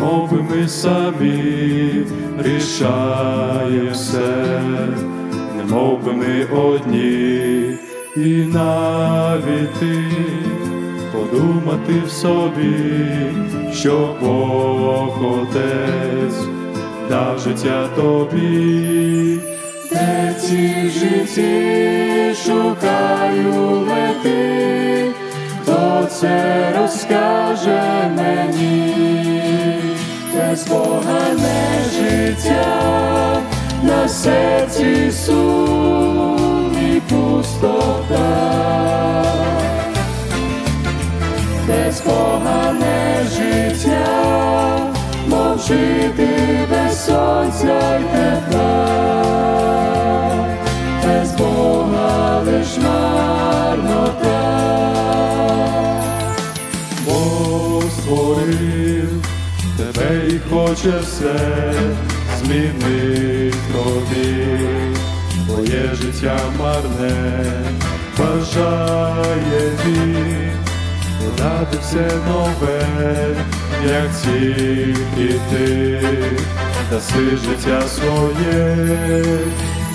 ми самі рішаємо все, не мов би ми одні, і навіть ти подумати в собі, що Бог Отець дав життя тобі, де ці житті шукаю мети, хто це розкаже мені, без Бога не життя, на серці сум і пустота. Без Бога не життя, мов жити без сонця й тепла, тебе хоче все змінить тобі, твоє життя марне, бажає він дати все нове, як тільки ти. Даси життя своє,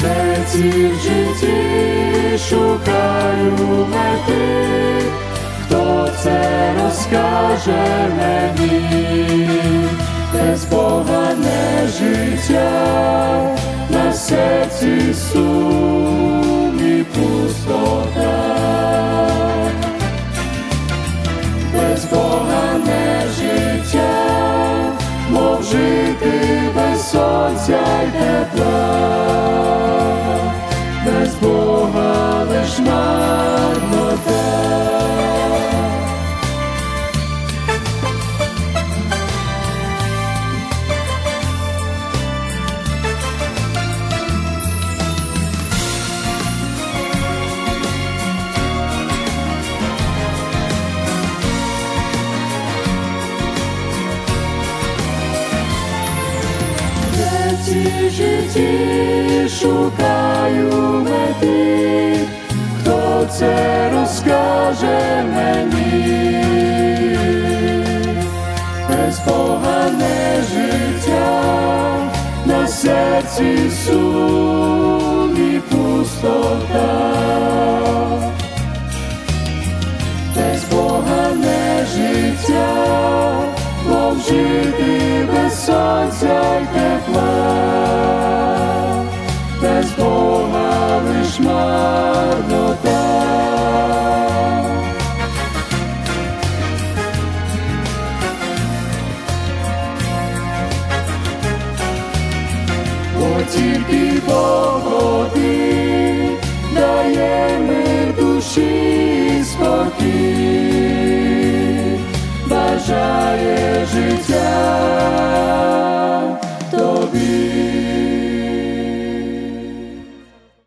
де ці в житті шукаю мети, хто це розкаже мені, без Бога не життя, на серці сум і пустота. Без Бога не життя, мов жити без сонця й тепла, Ці житті шукаю мети, хто це розкаже мені, без Бога не життя, на серці сум і пустота, без Бога не життя, мов жити без сонця й тепла, без Бога лиш марнота. Бо тільки Бог один дає мир душі.